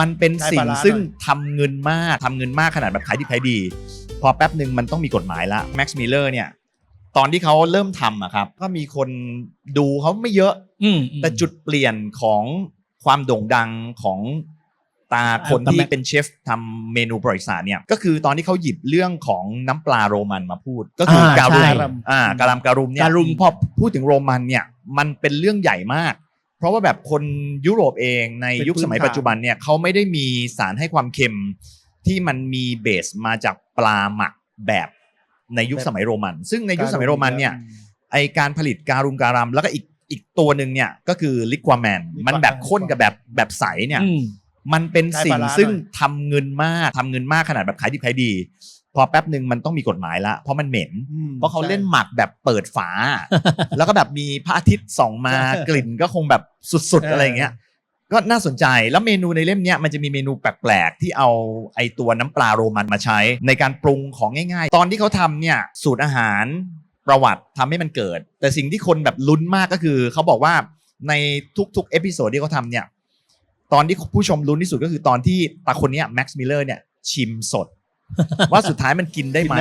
มันเป็นได้สิ่งบาลานซ์ซึ่งหน่อยทำเงินมากทำเงินมากขนาดแบบขายดีขายดี พอแป๊บหนึ่งมันต้องมีกฎหมายละแม็กซ์มิลเลอร์เนี่ยตอนที่เขาเริ่มทำอะครับก็มีคนดูเขาไม่เยอะอืมแต่จุดเปลี่ยนของความโด่งดังของตาคนอ่าที่แต่แม่เป็นเชฟทำเมนูประวัติศาสตร์เนี่ยก็คือตอนที่เขาหยิบเรื่องของน้ำปลาโรมันมาพูด ก็คืออาการุมใช่อ่าการามการุมเนี่ยการุมพอพูดถึงโรมันเนี่ยมันเป็นเรื่องใหญ่มากเพ ราะว่าแบบคนยุโรปเองในเป็นยุคสมัยพื้นฐานปัจจุบันเนี่ยเขาไม่ได้มีสารให้ความเค็มที่มันมีเบสมาจากปลาหมักแบบในยุคสมัยโรมัน ซึ่งในยุคสมัยโรมันเนี่ยไอการผลิตการุมการัมแล้วก็อีกอีกตัวหนึ่งเนี่ยก็คือลิควาแมน Liquaman มันแบบข้นกับแบบแบบใสเนี่ยอืมมันเป็นสิ่งได้บาลานซ์ซึ่งหน่อยทำเงินมากทำเงินมากขนาดแบบขายดีขายดี พอแป๊บหนึ่งมันต้องมีกฎหมายละเพราะมันเหม็นอืมเพราะเขาเล่นใช่หมักแบบเปิดฝา แล้วก็แบบมีพระอาทิตย์ส่องมาใช่กลิ่นก็คงแบบสุดๆเออออะไรอย่างเงี้ยก็น่าสนใจแล้วเมนูในเล่มเนี้ยมันจะมีเมนูแปลกๆ ที่เอาไอตัวน้ำปลาโรมันมาใช้ ในการปรุงของง่ายๆ ตอนที่เขาทำเนี่ยสูตรอาหารประวัติทำให้มันเกิด แต่สิ่งที่คนแบบลุ้นมากก็คือเขาบอกว่าในทุกๆ เอพิโซดที่เขาทำเนี่ยตอนที่ผู้ชมลุ้นที่สุดก็คือตอนที่ตาคนเนี้ยแม็กซ์มิลเลอร์เนี่ยชิมสด ว่าสุดท้ายมันกินได้ไหม